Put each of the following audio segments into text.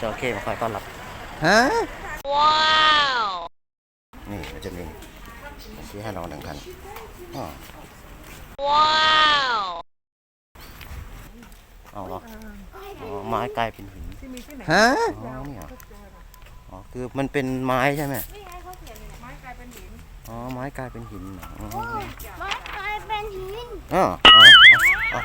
จระเข้มาคอยต้อนรับ ฮะนี่มันจะมีชี้ให้เราหนึ่งคันอ๋อเอาเหรออ๋อไม้กลายเป็นหิน ฮะ อ๋อเนี่ยอ๋อ คือมันเป็นไม้ใช่ไหมอ๋อ ไม้กลายเป็นหินอ๋อไม้กลายเป็นหินอ๋ออ๋ออ๋อ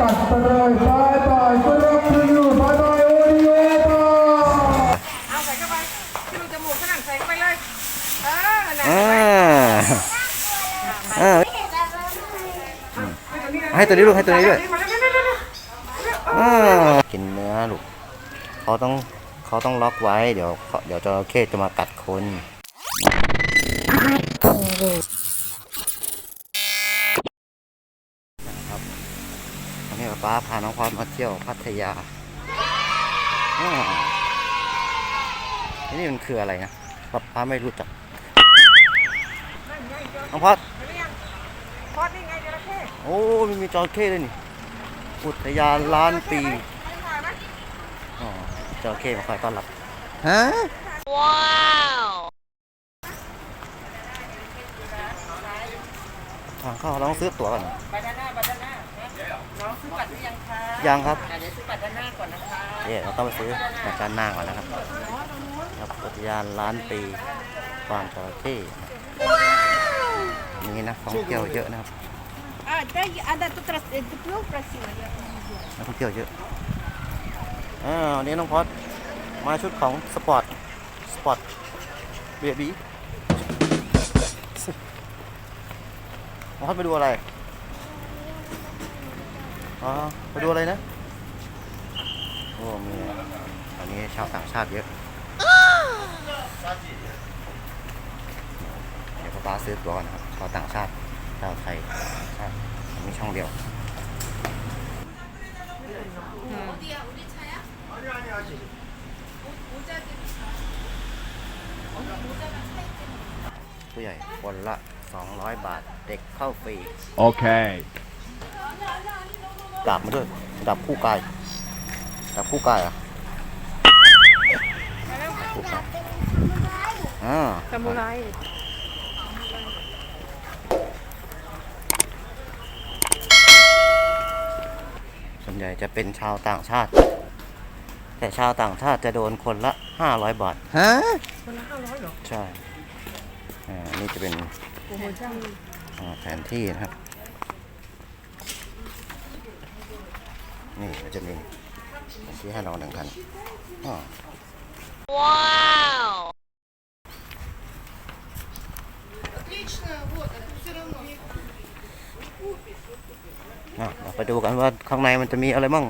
ตัดไปเลยบายบายก็รักที่อยู่บายบายโอริโอบ้า เอาใส่เข้าไปที่รูจมูกขนาดใส่เข้าไปเลย เออน่ะ อ่าอ่า ให้ตัวนี้ลูกให้ตัวนี้ด้วยอ่ากินเนื้อลูกเขาต้องเขาต้องล็อกไว้เดี๋ยวเดี๋ยวจระเข้จะมากัดคนนะครับวันนี้ป้าพาน้องพอดมาเที่ยวพัทยาอ่านี่มันคืออะไรนะป้าป้าไม่รู้จักน้องพอด พอดนี่ไงจระเข้ โอ้มันมีจระเข้เลยนี่ อุทยานล้านปีไม่ถ่ายไหมอ๋อจระเข้มาคอยต้อนรับ ฮะทางเข้าเราต้องซื้อตั๋วก่อน บัตรด้านหน้าบัตรด้านหน้าน้องซื้อบัตรหรือยังคะยังครับ อะเดี๋ยวซื้อบัตรด้านหน้าก่อนนะคะเอ๊เราต้องไปซื้อจากด้านหน้าก่อนนะครับครับอุทยานล้านปีฟาร์มจระเข้นี่นะท่องเที่ยวเยอะนะครับ А, да, а да, тут раз, э, диплом просила. я. นักท่องเที่ยวเยอะอ่าวันนี้น้องพอดมาชุดของสปอร์ต สปอร์ตเบียบีน้องพอดไปดูอะไร อ๋อ ไปดูอะไรนะ โอ้ มีอันนี้ชาวต่างชาติเยอะ เดี๋ยวป้าซื้อตัวก่อนนะครับ ชาวต่างชาติ ชาวไทยใช่มีช่องเดียวผู้ใหญ่คนละ 200 บาท เด็กเข้าฟรี Okay. ดาบมาด้วยดาบคู่กายดาบคู่กายเหรอะคู่กายอ่า ซามูไร ส่วน ใหญ่จะเป็นชาวต่างชาติ แต่ชาวต่างชาติจะโดนคนละ500บาทฮะคนละห้าร้อยเหรอ ใช่อ่านี่จะเป็นโปรโมชั่นอ่าแผนที่นะครับ นี่มันจะมีชี้ให้เราหนึ่งคันอ๋ออ่ เราไปดูกันว่าข้างในมันจะมีอะไรมั่ง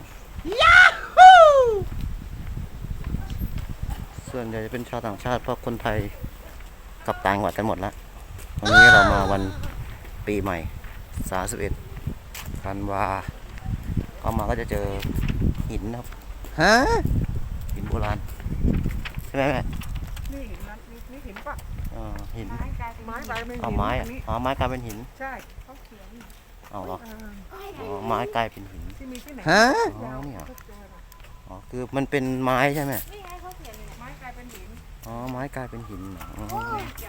ส่วนใหญ่จะเป็นชาวต่างชาติเพราะคนไทยกลับต่างจังหวัดกันหมดแล้ววันนี้เรามาวันปีใหม่31ธันวาเข้ามาก็จะเจอหินนะครับฮะหินโบราณใช่ไหมแม่นี่เห็นมันนี่นี่เห็นปะอ่าหินไม้กลายเป็นไม้กลายเป็นหินเอาไม้อะนนี้อ๋อไม้กลายเป็นหิน ใช่เขาเขียน เอาเหรออ่าอ๋อไม้กลายเป็นหินที่มีที่ไหนฮะอ๋อเนี่ยเขาเจอน่ะอ๋อคือมันเป็นไม้ใช่ไหมนี่ไงเขาเขียนอยู่เนี่ยไม้กลายเป็นหินอ๋อไม้กลายเป็นหินอ๋อ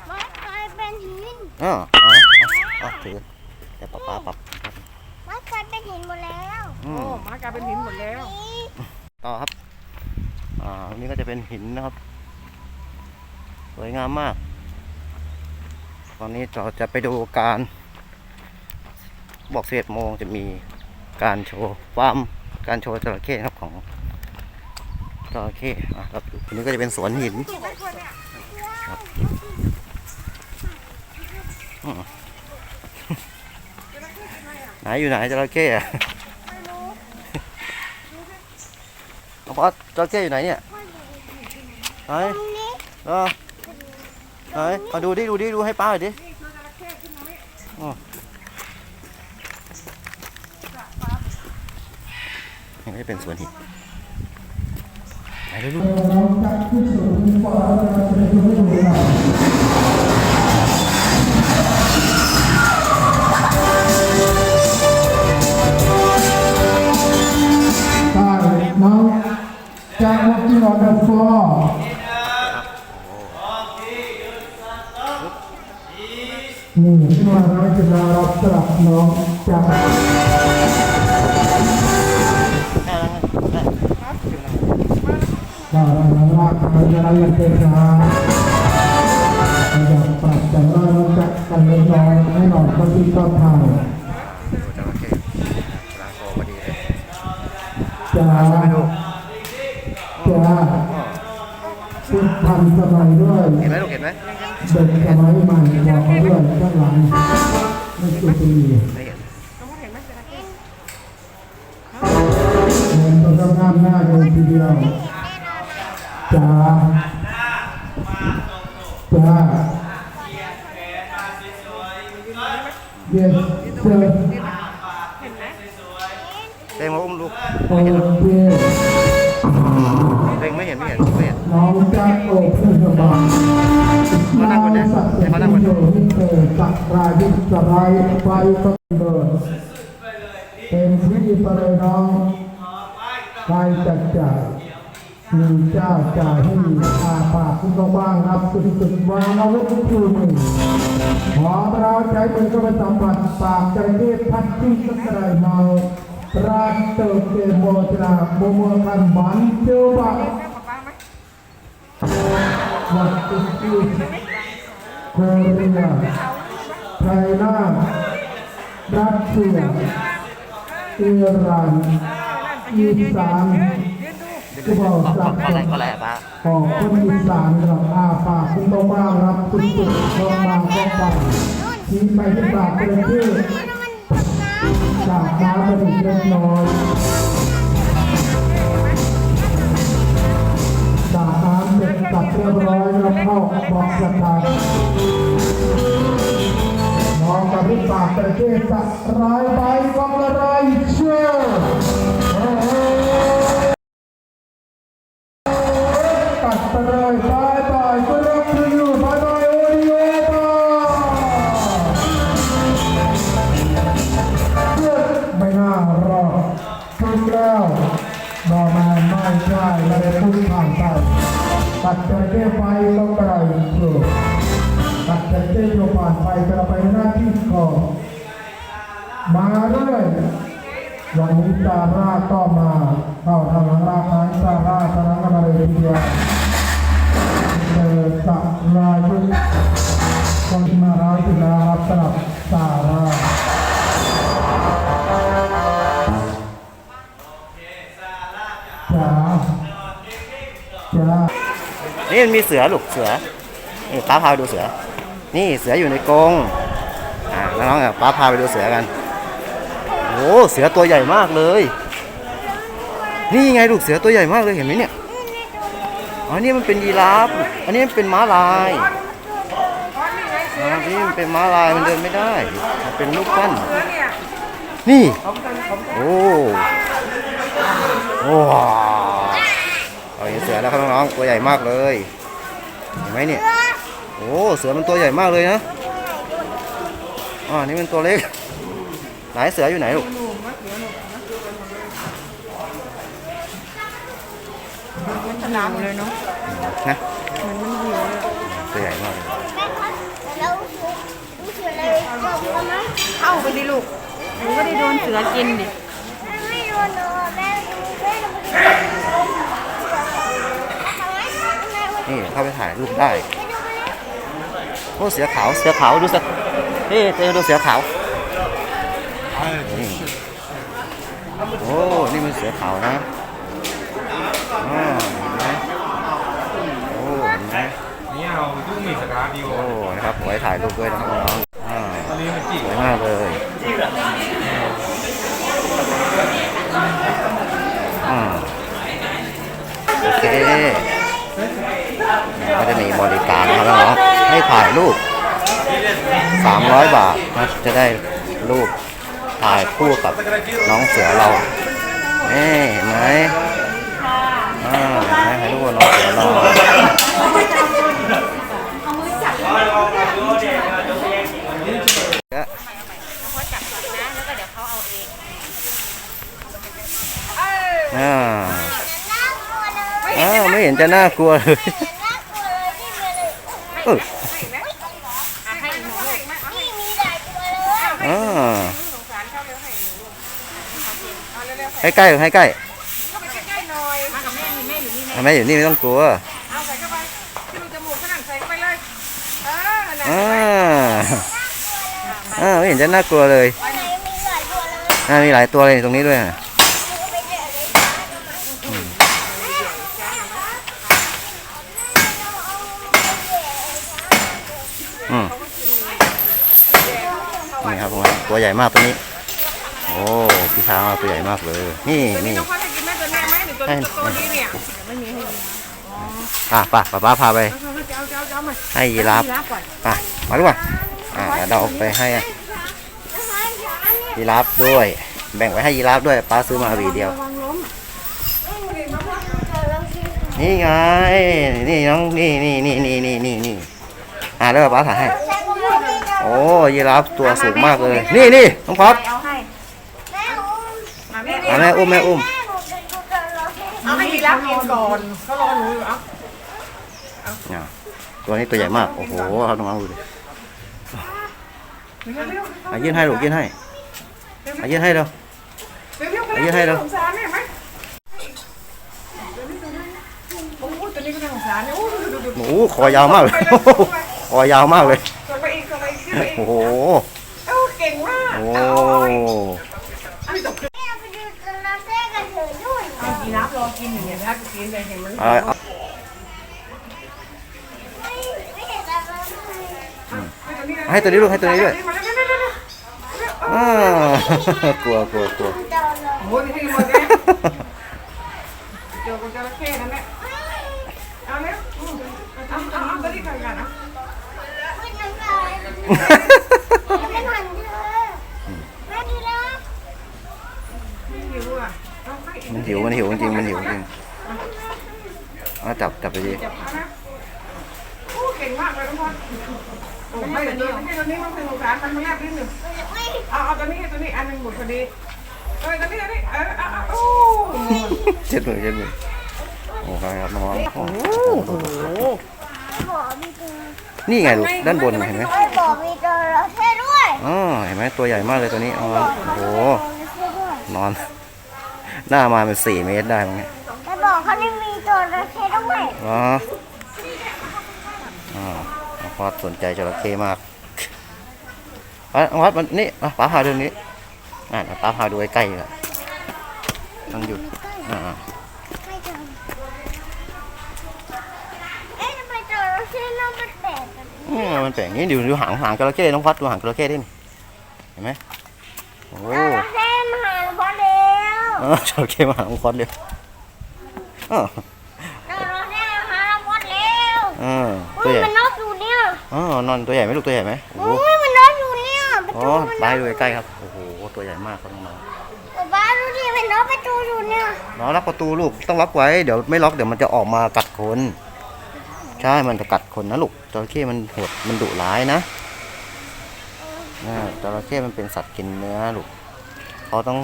ไม้กลายเป็นหินอ๋ออ๋ออ๋อถือแต่ป้าป้าปรับไม้กลายเป็นหินหมดแล้วอืโอ้มไม้กลายเป็นหินหมดแล้วนี่ต่อครับอ่าอันนี้ก็จะเป็นหินนะครับ สวยงามมาก ตอนนี้เราจะไปดูการ บอกเสียโมงจะมีการโชว์ฟาร์มการโชว์จระเข้ครับของจระเข้อะครับอันนี้ก็จะเป็นสวนหินครับไหนอยู่ไหนจระเข้อะน้องพอจระเข้อยู่ไหนเนี่ยไหนตรงนี้เออไหนมาดูดิดูดิดูให้ป้าหน่อยดิอ๋อ นี่ไม่เป็นสวนหินไหนดูลูกใช่น้อง Jack walking on the floor นี่ที่มาเราจะมารับสลับน้องจาก ราลาคาจายันเตนาอยากปรับแต่ว่าเราจะกันเลยน้อยให้หนอยก็ที่ต้องทำดูจระเข้กำลังโตพอดีเลยจ้าไปดูจ้าติดทันสมัยด้วยเห็นไหมลูกเห็นไหมเด็กสมัยใหม่บอกเขาด้วยข้างหลังไม่สุดดี Yes, sir. เต็งมาอุ้มลูกโอเคเต็งไม่เห็นไม่เห็นไม่เห็น น้องจักโอเพื่อนสบายน้องสัตว์ที่อยู่ที่เกิดสักรายที่สบายไฟก็เดินเป็นที่ประน้องใครจัดจ่าย มีเจ้าจ่ายให้มีอาปากคุณก็บ้างรับสุดสุดวางเอาไว้ที่คู่มือขอเราใจมือก็ไปสัมผัสปากใจเรียพัดที่สักไรเมารักเติมเกมโบจราโมโมคันบันเจ้าบ้า What is this? Korea, China, Russia, Iran, อีสาน ก็บอกสับก็อะไรก็อะไรป้าของคนอีสานกับอาปากคุณต้องมาครับคุณสุดต้องมาต้องไปทิ้งไปที่ปากเประเทศจากน้ำมันอีกเล็กน้อยสากน้ำเสร็จสับเรียบร้อยแล้วเข้าบอกสถานมองกับที่ปากเประเทศสัรายใบวังละไรเชื่อ มาเรื่อยวันนี้ซาราก็มาเข้าทางราคายซาร่าทางนั้นมาเลยทีเดียวเจอสับรายุคนมารายที่แล้วรับสลับซาราจ้าจ้านี่มันมีเสือลูกเสือนี่ป้าพาไปดูเสือ นี่เสืออยู่ในกรงอ่าน้องๆอะป้าพาไปดูเสือกัน โอ้เสือตัวใหญ่มากเลย นี่ไงลูกเสือตัวใหญ่มากเลยเห็นไหมเนี่ยอ๋อนี่มันเป็นยีราฟอันนี้มันเป็นม้าลายอ๋อนี่มันเป็นม้าลายมันเดินไม่ได้ มันเป็นลูกปั้นนี่ยนี่โอ้โอ้เอาเห็นเสือแล้วครับน้องๆตัวใหญ่มากเลยเห็นไหมเนี่ยโอ้เสือมันตัวใหญ่มากเลยนะอ๋อนี่มันตัวเล็ก ไหนเสืออยู่ไหนลูกสนามเลยเนาะนะตัวใหญ่มากเลยแล้วรู้สึกอะไรจบแล้วมั้งเข้าไปดิลูกหนูก็ได้โดนเสือกินดิไม่โดนหนูแม่ดูแม่ดูทำไมทำไมวันนี่เข้าไปถ่ายรูปได้นี้ดูมาเลยโอ้เสือขาวเสือขาวดูสิเฮ้ยเต้ดูเสือขาวนี่ โอ้ นี่มันเสือขาวนะอ๋อเห็นไหมโอ้เห็นไหมนี่เอาตู้มีสกาดีกโอ้ว่านะครับไว้ถ่ายรูปด้วยนะครับน้องๆอ่าตอนนี้มันจีสวยมากเลยอืมโอเคก็จะมีบริการนะครับน้องๆให้ถ่ายรูป300 บาทนะจะได้รูป ถ่ายคู่กับน้องเสือเราเอ๊เห็นไหมอ่าเห็นไหมถ่ายรูกับน้องเสือเราและเขาจับนะแล้วเดี๋ยวเขาเอาเองอ่าน่าวเลยเห็นจะน่ากลัวเลยเออให้ไหมอะ ใส่ให้ใกล้ให้ใกล้เข้าไปใกล้ๆหน่อยมากับแม่มีแม่อยู่นี่แม่แม่อยู่นี่ไม่ต้องกลัวเอาใส่เข้าไปที่รูจมูกขนาดใส่เข้าไปเลยเออนั่นอ่าไปอ่าไม่เห็นจะน่ากลัวเลยอ่ามีหลายตัวเลยตรงนี้ด้วยนะอืมอืมนี่ครับผมตัวใหญ่มากตัวนี้ โอ้พี่ช้างเอาตัวใหญ่มากเลยนี่นี่นี่น้องพ่อจะกินแม่ตัวแม่ไหมหรือตัวตัวนี้เนี่ยไม่มีให้อะป่ะป้าป้าพาไปเอาเจ้าเจ้าเจ้ามาให้ยีราฟยีราฟก่อนอะมาดูก่อนอะเดี๋ยวเราเอาไปให้ยีราฟด้วย แบ่งไว้ให้ยีราฟด้วยป้าซื้อมาหวีเดียว นี่ไงนี่น้องนี่นี่นี่นี่นี่นี่นี่อะแล้วป้าถ่ายให้โอ้ยีราฟตัวสูงมากเลย นี่นี่น้องพ อดเอาให้มาแม่อะแม่อุ้มแม่อุ้มเอาให้ยีราฟกินก่อนเขารอหนูอยู่เอาอะตัวนี้ตัวใหญ่มาก โอ้โหเขาต้องเอาดูดิอะยื่นให้ลูกยื่นให้อะยื่นให้เร็วเร็วๆเอายื่นให้เราสงสารเนี่ยไหมโอ้โหตัวนี้ก็น่าสงสารเนี่ยโอ้ดูดูดูโอ้โหคอยาวมากเลยคอยาวมากเลยส่งไปอีกส่งไปอีกขึ้นไปอีกโอ้โหเอ้าเก่งมากโอ้ เอาจบ ยีราฟรอกินอยู่เนี่ยนะกินเลยเห็นมันเอาเอาให้ตัวนี้ลูกให้ตัวนี้ด้วยมาเร็วๆๆๆอ่ากลัวกลัวกลัวโอ้ยให้หมดเลยเจอกับจระเข้นั่นแหละเอาเร็วอืมเอาเอาเอาตัวนี้ก่อนกันนะไม่หิวอะเอาให้อีก มันหิวมันหิวจริงมันหิวจริงเอาจับจับไปดิเอานะโอเก่งมากเลยทุกคนโอ้ให้ตัวนี้ตัวนี้มันสนุกสานมันมาแลบลิ้นหนึ่งเอาเอาตัวนี้ตัวนี้อันหนึ่งหมดพอดีเออตัวนี้ตัวนี้เออเอาเอาโอ้เช็ดมือเช็ดมือโอ้ครับน้องโอ้โหนี่ไงลูกด้านบนเห็นไหมบอกมีจระเข้ด้วยอ๋อเห็นไหมตัวใหญ่มากเลยตัวนี้อ๋อโอ้โหนอน หน้ามาเป็นสี่เมตรได้มั้งเนี่ยแต่บอกเขาไม่มีจระเข้ด้วยเหรออ๋อน้องพอดสนใจจระเข้มากอะน้องพอดมันนี่อะป้าพาดูนี้อะเดี๋ยวป้าพาดูใกล้ๆเลยต้องหยุดอ่าไม่จำเอ๊ะทำไมจระเข้น่ามันแปลกแบบนี้อืมมันแปลกนี้ดูดูหางหางจระเข้น้องพัดดูหางจระเข้ดิเห็นไหมโอ้ เออจระเข้มาหาน้องพัดเลยเออจระเข้มาหาหลวงพ่อแล้วเออตัอุ้วยใหญ่มันนอนอยู่เนี่ยอ๋อนอนตัวใหญ่ไหมลูกตัวใหญ่ไหมโอ้โหอุ้ยมันนอนอยู่เนี่ยประอ๋อตูมันไปดูใกล้ๆครับโอ้โหตัวใหญ่มากครับน้องบ้านดูดิมันนอนประตูอยู่เนี่ยๆน้องล็อกประตูลูกต้องล็อกไว้เดี๋ยวไม่ล็อกเดี๋ยวมันจะออกมากัดคนใช่มันจะกัดคนนะลูกจระเข้มันโหดมันดุร้ายนะอ่าจระเข้มันเป็นสัตว์กินเนื้อลูกเขาต้อง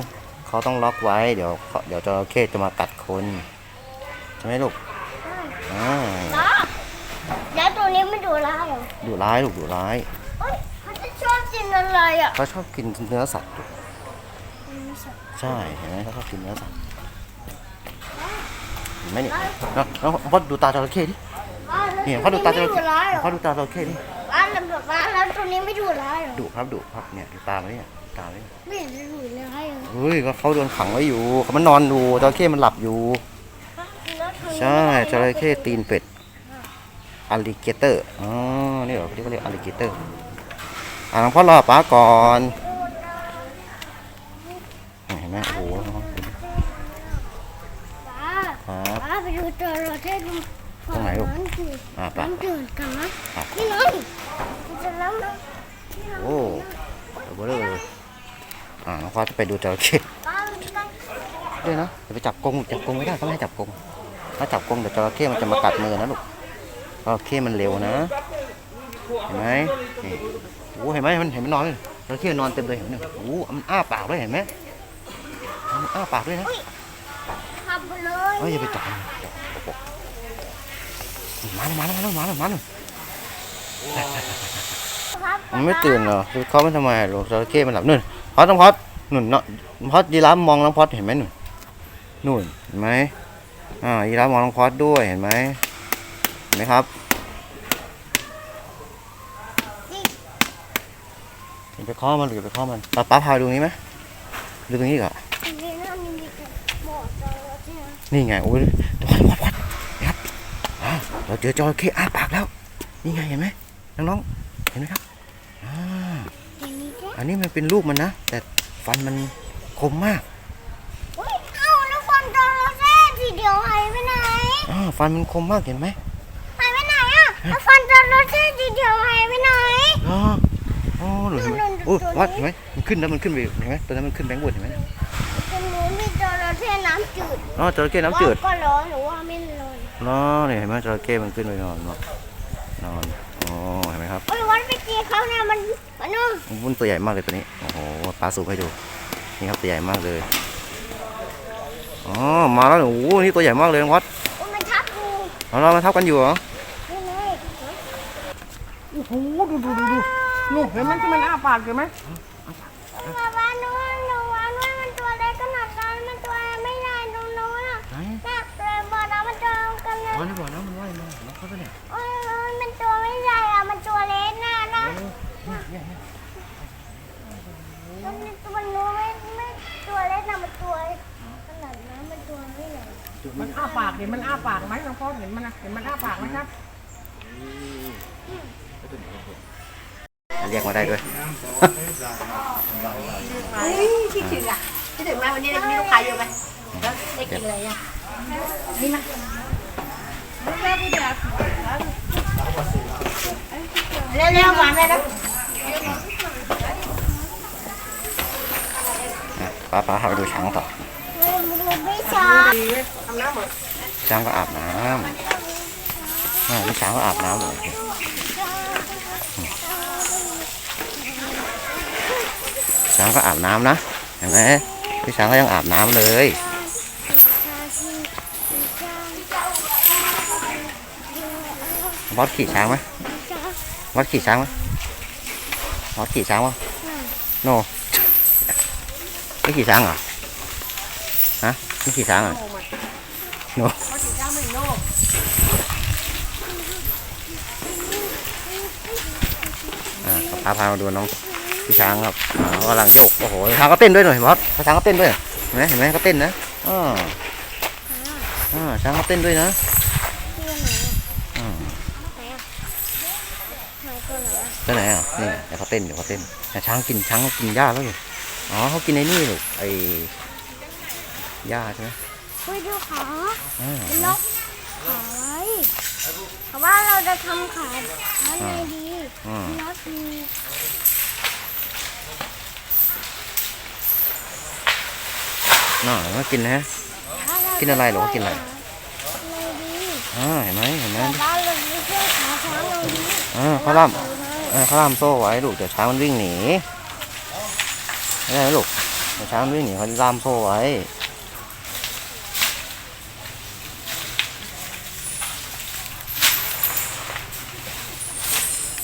เขาต้องล็อกไว้ เดี๋ยวเขาเดี๋ยวจระเข้จะมากัดคนใช่ไหมลูกอ่าแล้วตัวนี้ไม่ดูร้ายเหรอดุร้ายลูกดุร้ายเอ้ยเขาจะชอบกินอะไรอะเขาชอบกินเนื้อสัตว์ลูกใช่เห็นไหมเขาชอบกินเนื้อสัตว์เห็นไหมนี่น้องน้องพ่อดูตาจระเข้ดินี่เขาดูตาจระไม่เข้ดูร้ายเหรอเขาดูตาจระเข้ดิบ้านแบบบ้านแล้วตัวนี้ไม่ดูร้ายเหรอดุครับดุครับเนี่ยดูตามันเนี่ย ดูตามันเนี่ยไม่เห็นจะดูร้ายเหรอเฮ้ยก็เขาโดนขังไว้อยู่เขามันนอนอยู่จระเข้มันหลับอยู่แล้วตัวนี้ใช่จระเข้ตีนเป็ดอ l ลิเกเตอร์อ๋อนี่เหรอที่เขาเรียกอ l ลิเกเตอร์อะน้องพ่อรอป้าก่อนเห็นไหมโอ้โหป้าครับป้าไปดูจระเข้ดูตรงไหนลูกน้ำจืดอะไป้าน้ำจืดกันนะครับนี่ไงมันจะน้ำนะโอ้ตัวเบลอเลย อ่าน้องพ่อจะไปดูจระเข้ป้ามันตั้งด้วยนะอย่าไปจับกรงจับกรงไม่ได้เขาไม่ให้จับกรงถ้าจับกรงเดี๋ยวจระเข้มันจะมากัดมือนะลูกจระเข้มันเร็วนะเห็นไหมนี่โอ้เห็นไหมมันเห็นมันนอนเลยจระเข้นอนเต็มเลยเห็นไหมโอ้มันอ้าปากด้วยเห็นไหมมันอ้าปากด้วยนะขับไปเลยเอ้ยอย่าไปจับมันจับปกมาแล้วมาแล้วมาแล้วมาแล้วมาแล้วครับมันไม่ตื่นเหรอคือเขาไม่ทำไมอะลูกจระเข้มันหลับนู่น พอดน้องพอดหนู่นเนาะพอดยีราฟมองน้องพอดเห็นไหมนู่นนู่นเห็นไหมอ่ายีราฟมองน้องพอดด้วยเห็นไหมเห็นไหมครับไปข้อมันหรือไปข้อมันป้าป้าพาดูนี้ไหมดูตรงนี้ก่อนนี่ไงโอ้ยพอดพอดพอดครับเราเจอจระเข้อ้าปากแล้ว นี่ไงเห็นไหมน้องๆเห็นไหมครับ อันนี้แค่อันนี้มันเป็นลูกมันนะ แต่ฟันมันคมมากอุ้ยเอ้าแล้วฟันจระเข้ทีเดียวหายไปไหนอ่าฟันมันคมมากเห็นไหมหายไปไหนอะแล้วฟันจระเข้ทีเดียวหายไปไหน อ๋ออ๋อหนูเห็นไหมนั่นๆโอ้ตัวนี้วัดเห็นไหมมันขึ้นแล้วมันขึ้นไปเห็นไหมตัวนั้นมันขึ้นแบงค์บนเห็นไหมตรงนู้นมีจระเข้น้ำจืดอ๋อจระเข้น้ำจืดก็ร้อนหรือว่าไม่ร้อนเนาะเนี่ยเห็นไหมจระเข้มันขึ้นไปนอนเนาะนอนอ๋อเห็ นไหมครับโอ้ยวันไปตีเขาเนี่ยมันมันนู่นมันตัวใหญ่มากเลยตัวนี้โอ้โหปลาสูบให้ดูนี่ครับตัวใหญ่มากเลยอ๋อมาแล้วโอ้โหนี่ตัวใหญ่มากเลยน้องวัดโอ้ยมันทับกูเอาเรามาทับกันอยู่เหรอนี่เลยโอ้โหดูดูดูดูนู่นเห็นไหมที่มันอ้าปากเห็นไหมมาบ้านนู้นหนูว่านู้นมันตัวเล็กขนาดนั้นมันตัวไม่ใหญ่ตรงนู้นอะไหนน่าเลยบอกนะมันตัวกันเลยวันนี้บอกนะมันว่ายมาน้องเขาตัวเนี่ยโอ้ยโอ้ยมันตัวไม่ใหญ่อะมันตัวเล็กน่ะนะแล้วมันตัวนู้นไม่ไม่ตัวเล็กนะมันตัวขนาดนั้นมันตัวไม่ใหญ่ มันอ้าปากเห็นมันอ้าปากไหมน้องพ่อเห็นมันนะเห็นมันอ้าปากไหมครับเรียกมาได้ด้วยคิดถึงอะคิดถึงไหมวันนี้มีลูกค้าเยอะไหมแล้วได้กินอะไรอะนี่มาเร็วๆมาแม่นะอะป้าป้าพาไปดูช้างต่อมันไม่ชอบดีไหมทำ น้ำเหมือนช้างก็อาบน้ำอ่านี่ช้างก็อาบน้ำเลยช้างก็อาบน้ำนะเห็นไหมพี่ช้างก็ยังอาบน้ำเลยบอสขี่ช้างไหมบอสขี่ช้างไหมบอสขี่ช้างวะโนไม่ขี่ช้างเหรอฮะไม่ขี่ช้างเหรอ โนอ่าพาพามาดูน้องพี่ช้างครับเขากำลังโยกโอ้โหช้างก็เต้นด้วยหน่อยมอสช้างก็เต้นด้วยเห็นไหมเห็นไหมเขาเต้นนะอ่าอ่าช้างก็เต้นด้วยนะอ่าตัวไหนอะนี่เดี๋ยวเขาเต้นเดี๋ยวเขาเต้นแต่ช้างกินช้างเขากินหญ้าแล้วอยู่อ๋อเขากินไอ้นี่ลูกไอ้หญ้าใช่ไหมไปดูขา อ่าล็อกขาไว้เพราะว่าเราจะทำขาขาไงดีอืมล็อกมีน่าเขากินนะขาเรากินอะไรเหรอกินอะไรไงดีอ่าเห็นไหมเห็นไหมแต่ว่าเราไม่ใช่ขาช้างเราดีอ่าเขาล่ามเออเขาล่ามโซ่ไว้ลูกเดี๋ยวช้างมันวิ่งหนีไม่ได้นะลูกเดี๋ยวช้างมันวิ่งหนีเขาล่ามโซ่ไว้